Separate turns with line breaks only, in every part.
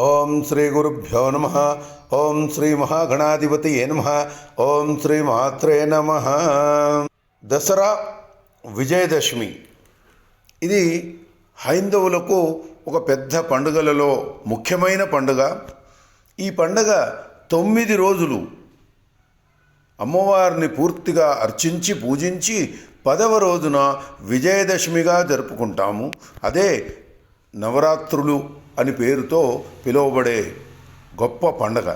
ఓం శ్రీ గురుభ్యో నమ. ఓం శ్రీ మహాగణాధిపతి నమ. ఓం శ్రీ మాత్రే నమ. దసరా విజయదశమి. ఇది హైందవులకు ఒక పెద్ద పండుగలలో ముఖ్యమైన పండుగ. ఈ పండుగ తొమ్మిది రోజులు. అమ్మవారిని పూర్తిగా అర్చించి పూజించి పదవ రోజున విజయదశమిగా జరుపుకుంటాము. అదే నవరాత్రులు అని పేరుతో పిలువబడే గొప్ప పండగ.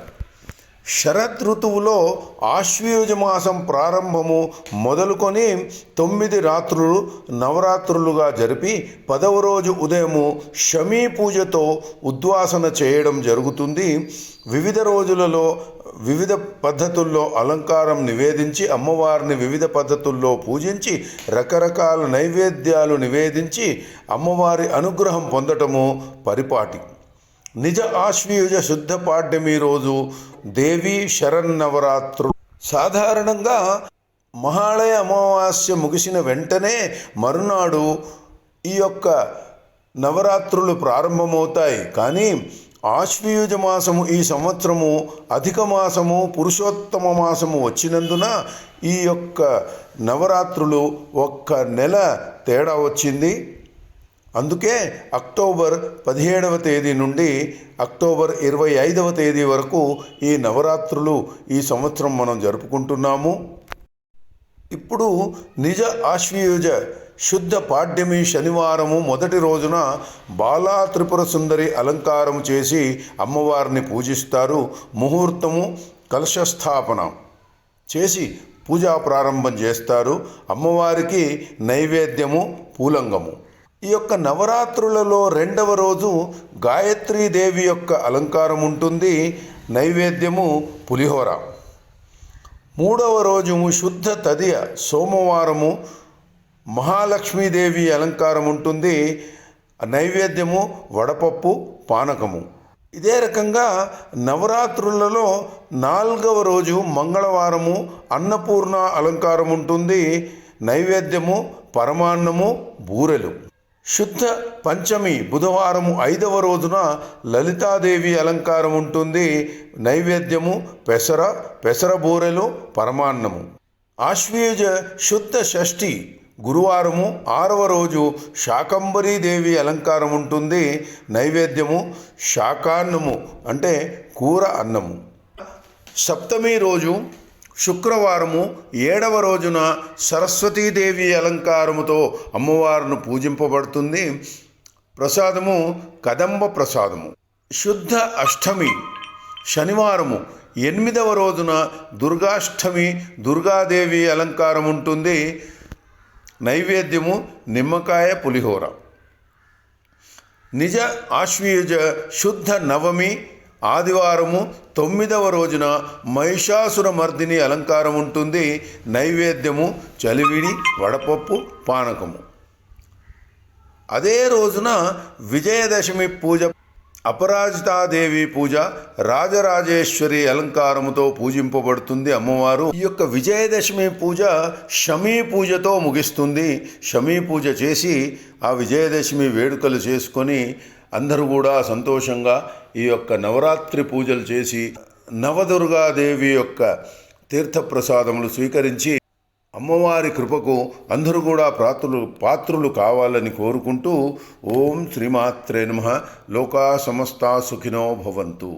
శరత్ ఋతువులో ఆశ్వయుజ మాసం ప్రారంభము మొదలుకొని తొమ్మిది రాత్రులు నవరాత్రులుగా జరిపి పదవ రోజు ఉదయము షమీ పూజతో ఉద్వాసన చేయడం జరుగుతుంది. వివిధ రోజులలో వివిధ పద్ధతుల్లో అలంకారం నివేదించి అమ్మవారిని వివిధ పద్ధతుల్లో పూజించి రకరకాల నైవేద్యాలు నివేదించి అమ్మవారి అనుగ్రహం పొందటము పరిపాటి నిజ ఆశ్వయుజ శుద్ధ పాడ్యమి రోజు దేవి శరన్నవరాత్రు. సాధారణంగా మహాళయ అమావాస్య ముగిసిన వెంటనే మరునాడు ఈ యొక్క నవరాత్రులు ప్రారంభమవుతాయి. కానీ ఆశ్వయుజ మాసము ఈ సంవత్సరము అధిక మాసము పురుషోత్తమ మాసము వచ్చినందున ఈ యొక్క నవరాత్రులు ఒక్క నెల తేడా వచ్చింది. అందుకే అక్టోబర్ పదిహేడవ తేదీ నుండి అక్టోబర్ ఇరవై ఐదవ తేదీ వరకు ఈ నవరాత్రులు ఈ సంవత్సరం మనం జరుపుకుంటున్నాము. ఇప్పుడు నిజ ఆశ్వయుజ శుద్ధ పాడ్యమి శనివారము మొదటి రోజున బాలా త్రిపుర సుందరి అలంకారం చేసి అమ్మవారిని పూజిస్తారు. ముహూర్తము కలశస్థాపన చేసి పూజా ప్రారంభం చేస్తారు. అమ్మవారికి నైవేద్యము పూలంగము. ఈ యొక్క నవరాత్రులలో రెండవ రోజు గాయత్రీదేవి యొక్క అలంకారం ఉంటుంది. నైవేద్యము పులిహోర. మూడవ రోజు శుద్ధ తదియ సోమవారము మహాలక్ష్మీదేవి అలంకారం ఉంటుంది. నైవేద్యము వడపప్పు పానకము. ఇదే రకంగా నవరాత్రులలో నాలుగవ రోజు మంగళవారము అన్నపూర్ణ అలంకారం ఉంటుంది. నైవేద్యము పరమాన్నము బూరెలు. శుద్ధ పంచమి బుధవారము ఐదవ రోజున లలితాదేవి అలంకారం ఉంటుంది. నైవేద్యము పెసర పెసర బూరెలు పరమాన్నము. ఆశ్వేజ శుద్ధ షష్ఠి గురువారము ఆరవ రోజు శాకంబరీదేవి అలంకారం ఉంటుంది. నైవేద్యము శాకాన్నము అంటే కూర అన్నము. సప్తమి రోజు శుక్రవారము ఏడవ రోజున సరస్వతీదేవి అలంకారముతో అమ్మవారును పూజింపబడుతుంది. ప్రసాదము కదంబ ప్రసాదము. శుద్ధ అష్టమి శనివారము ఎనిమిదవ రోజున దుర్గాష్టమి దుర్గాదేవి అలంకారం ఉంటుంది. నైవేద్యము నిమ్మకాయ పులిహోర. నిజ ఆశ్వీయుజ శుద్ధ నవమి ఆదివారము తొమ్మిదవ రోజున మహిషాసుర మర్దిని అలంకారం ఉంటుంది. నైవేద్యము చలివిడి వడపప్పు పానకము. అదే రోజున విజయదశమి పూజ అపరాజితాదేవి పూజ రాజరాజేశ్వరి అలంకారముతో పూజింపబడుతుంది అమ్మవారు. ఈ యొక్క విజయదశమి పూజ షమీ పూజతో ముగిస్తుంది. షమీ పూజ చేసి ఆ విజయదశమి వేడుకలు చేసుకొని అందరూ కూడా సంతోషంగా ఈ యొక్క నవరాత్రి పూజలు చేసి నవదుర్గాదేవి యొక్క తీర్థప్రసాదములు స్వీకరించి అమ్మవారి కృపకు అందరూ కూడా పాత్రులు పాత్రులు కావాలని కోరుకుంటూ ఓం శ్రీమాత్రే నమ. లోకా సమస్తా సుఖినో భవంతు.